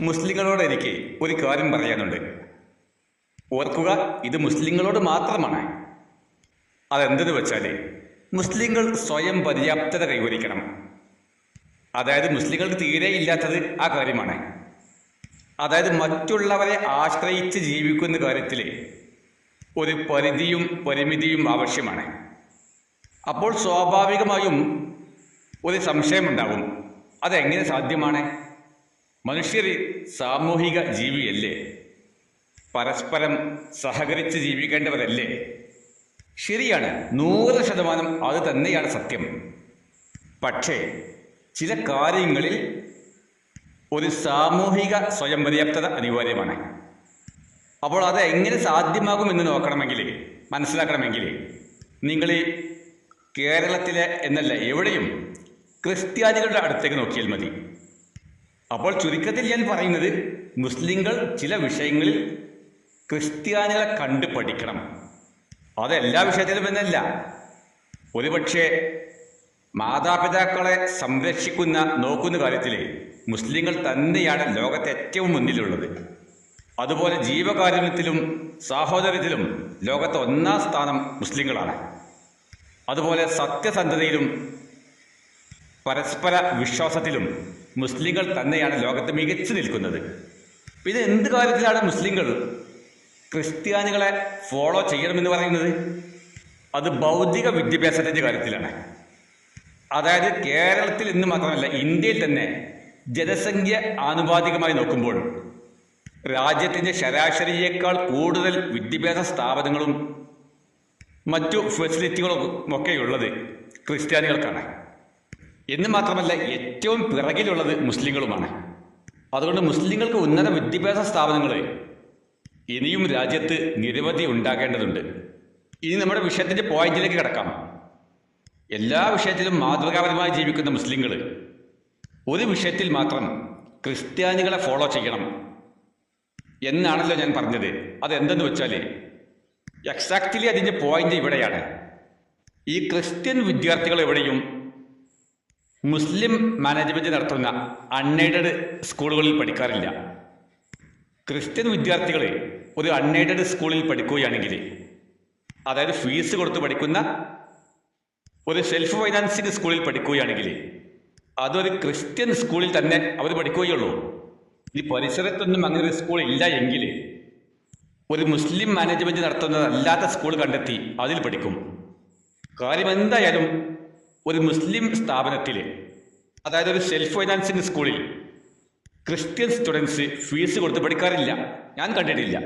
മുസ്ലിങ്ങളോട് എനിക്ക് ഒരു കാര്യം പറയാനുണ്ട്. ഓർക്കുക ഇത് മുസ്ലിങ്ങളോട് മാത്രമാണ്. അതെന്തെന്ന് വെച്ചാൽ മുസ്ലിങ്ങൾ സ്വയം പര്യാപ്തത കൈവരിക്കണം. അതായത് മുസ്ലിങ്ങൾക്ക് തീരെ ഇല്ലാത്തത് ആ കാര്യമാണ്. അതായത് മറ്റുള്ളവരെ ആശ്രയിച്ച് ജീവിക്കുന്ന കാര്യത്തിൽ ഒരു പരിധിയും പരിമിതിയും ആവശ്യമാണ്. അപ്പോൾ സ്വാഭാവികമായും ഒരു സംശയമുണ്ടാകും അതെങ്ങനെ സാധ്യമാണ്? മനുഷ്യർ സാമൂഹിക ജീവിയല്ലേ? പരസ്പരം സഹകരിച്ച് ജീവിക്കേണ്ടവരല്ലേ? ശരിയാണ് നൂറ് ശതമാനം അത് തന്നെയാണ് സത്യം. പക്ഷേ ചില കാര്യങ്ങളിൽ ഒരു സാമൂഹിക സ്വയം പര്യാപ്തത അനിവാര്യമാണ്. അപ്പോൾ അത് എങ്ങനെ സാധ്യമാകുമെന്ന് നോക്കണമെങ്കിൽ മനസ്സിലാക്കണമെങ്കിൽ നിങ്ങൾ കേരളത്തിലെ എന്നല്ല എവിടെയും ക്രിസ്ത്യാനികളുടെ അടുത്തേക്ക് നോക്കിയാൽ മതി. അപ്പോൾ ചുരുക്കത്തിൽ ഞാൻ പറയുന്നത് മുസ്ലിങ്ങൾ ചില വിഷയങ്ങളിൽ ക്രിസ്ത്യാനികളെ കണ്ട് പഠിക്കണം. അത് എല്ലാ വിഷയത്തിലും എന്നല്ല. ഒരുപക്ഷെ മാതാപിതാക്കളെ സംരക്ഷിക്കുന്ന നോക്കുന്ന കാര്യത്തിൽ മുസ്ലിങ്ങൾ തന്നെയാണ് ലോകത്തെ ഏറ്റവും മുന്നിലുള്ളത്. അതുപോലെ ജീവകാരുണ്യത്തിലും സാഹോദര്യത്തിലും ലോകത്തെ ഒന്നാം സ്ഥാനം മുസ്ലിങ്ങളാണ്. അതുപോലെ സത്യസന്ധതയിലും പരസ്പര വിശ്വാസത്തിലും മുസ്ലിങ്ങൾ തന്നെയാണ് ലോകത്ത് മികച്ചു നിൽക്കുന്നത്. ഇത് എന്ത് കാര്യത്തിലാണ് മുസ്ലിങ്ങൾ ക്രിസ്ത്യാനികളെ ഫോളോ ചെയ്യണമെന്ന് പറയുന്നത്? അത് ഭൗതിക വിദ്യാഭ്യാസത്തിന്റെ കാര്യത്തിലാണ്. അതായത് കേരളത്തിൽ ഇന്ന് മാത്രമല്ല ഇന്ത്യയിൽ തന്നെ ജനസംഖ്യ ആനുപാതികമായി നോക്കുമ്പോൾ രാജ്യത്തിന്റെ ശരാശരിയേക്കാൾ കൂടുതൽ വിദ്യാഭ്യാസ സ്ഥാപനങ്ങളും മറ്റു ഫെസിലിറ്റികളും ഒക്കെയുള്ളത് ക്രിസ്ത്യാനികൾക്കാണ്. എന്ന് മാത്രമല്ല ഏറ്റവും പിറകിലുള്ളത് മുസ്ലിങ്ങളുമാണ്. അതുകൊണ്ട് മുസ്ലിങ്ങൾക്ക് ഉന്നത വിദ്യാഭ്യാസ സ്ഥാപനങ്ങൾ ഇനിയും രാജ്യത്ത് നിരവധി ഉണ്ടാകേണ്ടതുണ്ട്. ഇനി നമ്മുടെ വിഷയത്തിന്റെ പോയിന്റിലേക്ക് കിടക്കാം. എല്ലാ വിഷയത്തിലും മാതൃകാപരമായി ജീവിക്കുന്ന മുസ്ലിങ്ങൾ ഒരു വിഷയത്തിൽ മാത്രം ക്രിസ്ത്യാനികളെ ഫോളോ ചെയ്യണം എന്നാണല്ലോ ഞാൻ പറഞ്ഞത്. അതെന്തെന്ന് വെച്ചാൽ എക്സാക്ട്ലി അതിന്റെ പോയിന്റ് ഇവിടെയാണ്. ഈ ക്രിസ്ത്യൻ വിദ്യാർത്ഥികൾ എവിടെയും മുസ്ലിം മാനേജ്മെന്റ് നടത്തുന്ന അൺഎയ്ഡഡ് സ്കൂളുകളിൽ പഠിക്കാറില്ല. ക്രിസ്ത്യൻ വിദ്യാർത്ഥികൾ ഒരു അൺഎയ്ഡഡ് സ്കൂളിൽ പഠിക്കുകയാണെങ്കിൽ അതായത് ഫീസ് കൊടുത്ത് പഠിക്കുന്ന ഒരു സെൽഫ് ഫൈനാൻസിങ് സ്കൂളിൽ പഠിക്കുകയാണെങ്കിൽ അതൊരു ക്രിസ്ത്യൻ സ്കൂളിൽ തന്നെ അവർ പഠിക്കുകയുള്ളൂ. ഈ പരിസരത്തൊന്നും അങ്ങനെ ഒരു സ്കൂൾ ഇല്ല എങ്കിൽ ഒരു മുസ്ലിം മാനേജ്മെന്റ് നടത്തുന്നതല്ലാത്ത സ്കൂൾ കണ്ടെത്തി അതിൽ പഠിക്കും. കാര്യം എന്തായാലും ഒരു മുസ്ലിം സ്ഥാപനത്തിൽ അതായത് ഒരു സെൽഫ് ഫൈനാൻസിങ് സ്കൂളിൽ ക്രിസ്ത്യൻ സ്റ്റുഡൻസ് ഫീസ് കൊടുത്ത് പഠിക്കാറില്ല. ഞാൻ കണ്ടിട്ടില്ല.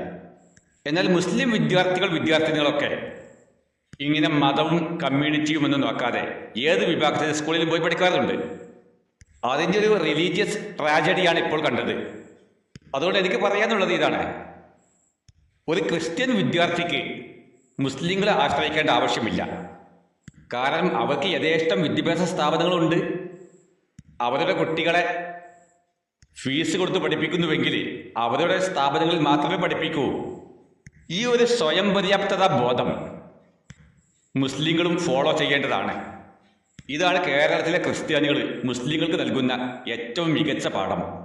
എന്നാൽ മുസ്ലിം വിദ്യാർത്ഥികൾ വിദ്യാർത്ഥിനികളൊക്കെ ഇങ്ങനെ മതവും കമ്മ്യൂണിറ്റിയും ഒന്നും നോക്കാതെ ഏത് വിഭാഗത്തിലെ സ്കൂളിലും പോയി പഠിക്കാറുണ്ട്. അതിന്റെ ഒരു റിലീജിയസ് ട്രാജഡിയാണ് ഇപ്പോൾ കണ്ടത്. അതുകൊണ്ട് എനിക്ക് പറയാനുള്ളത് ഇതാണ്. ഒരു ക്രിസ്ത്യൻ വിദ്യാർത്ഥിക്ക് മുസ്ലിങ്ങളെ ആശ്രയിക്കേണ്ട ആവശ്യമില്ല. കാരണം അവർക്ക് യഥേഷ്ടം വിദ്യാഭ്യാസ സ്ഥാപനങ്ങളുണ്ട്. അവരുടെ കുട്ടികളെ ഫീസ് കൊടുത്ത് പഠിപ്പിക്കുന്നുവെങ്കിൽ അവരുടെ സ്ഥാപനങ്ങളിൽ മാത്രമേ പഠിപ്പിക്കൂ. ഈ ഒരു സ്വയം പര്യാപ്തത ബോധം മുസ്ലിങ്ങളും ഫോളോ ചെയ്യേണ്ടതാണ്. ഇതാണ് കേരളത്തിലെ ക്രിസ്ത്യാനികൾ മുസ്ലിങ്ങൾക്ക് നൽകുന്ന ഏറ്റവും മികച്ച പാഠം.